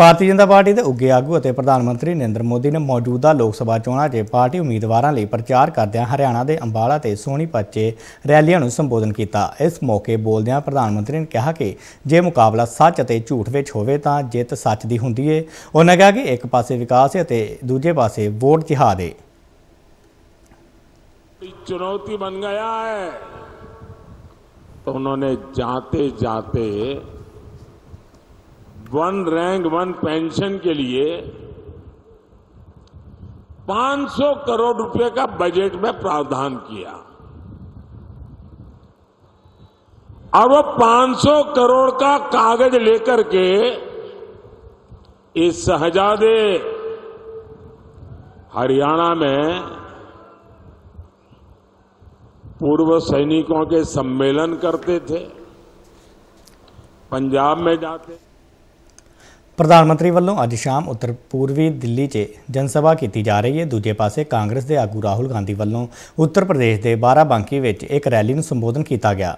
Bharatiya Janata party ਦੇ ਉੱਗੇ ਆਗੂ ਅਤੇ ਪ੍ਰਧਾਨ ਮੰਤਰੀ ਨਰਿੰਦਰ ਮੋਦੀ ਨੇ ਮੌਜੂਦਾ ਲੋਕ ਸਭਾ ਚੋਣਾਂ 'ਚ ਪਾਰਟੀ ਉਮੀਦਵਾਰਾਂ ਲਈ ਪ੍ਰਚਾਰ ਕਰਦਿਆਂ ਹਰਿਆਣਾ ਦੇ ਅੰਬਾਲਾ ਤੇ ਸੋਨੀਪਤ 'ਚ ਰੈਲੀਆਂ ਨੂੰ ਸੰਬੋਧਨ ਕੀਤਾ ਇਸ ਮੌਕੇ ਬੋਲਦਿਆਂ ਪ੍ਰਧਾਨ ਮੰਤਰੀ ਨੇ ਕਿਹਾ ਕਿ ਜੇ ਮੁਕਾਬਲਾ ਸੱਚ ਅਤੇ ਝੂਠ ਵਿੱਚ ਹੋਵੇ ਤਾਂ ਜਿੱਤ ਸੱਚ ਦੀ ਹੁੰਦੀ ਏ ਉਹਨਾਂ ਕਿਹਾ ਕਿ ਇੱਕ ਪਾਸੇ ਵਿਕਾਸ ਹੈ ਅਤੇ ਦੂਜੇ ਪਾਸੇ ਵੋਟ ਜਿਹਾਦ ਏ चुनौती बन गया है तो उन्होंने जाते जाते वन रैंक, वन पेंशन के लिए 500 करोड़ रुपए का बजट में प्रावधान किया। और वो 500 करोड़ का कागज़ लेकर के इस शहजादे हरियाणा में पूर्व सैनिकों के सम्मेलन करते थे, पंजाब में जाते ਪ੍ਰਧਾਨ ਮੰਤਰੀ ਵੱਲੋਂ ਅੱਜ ਸ਼ਾਮ ਉੱਤਰ ਪੂਰਬੀ ਦਿੱਲੀ 'ਚ ਜਨਸਭਾ ਕੀਤੀ ਜਾ ਰਹੀ ਹੈ। ਦੂਜੇ ਪਾਸੇ ਕਾਂਗਰਸ ਦੇ ਆਗੂ ਰਾਹੁਲ ਗਾਂਧੀ ਵੱਲੋਂ ਉੱਤਰ ਪ੍ਰਦੇਸ਼ ਦੇ ਬਾਰਾਬੰਕੀ ਵਿੱਚ ਇੱਕ ਰੈਲੀ ਨੂੰ ਸੰਬੋਧਨ ਕੀਤਾ ਗਿਆ।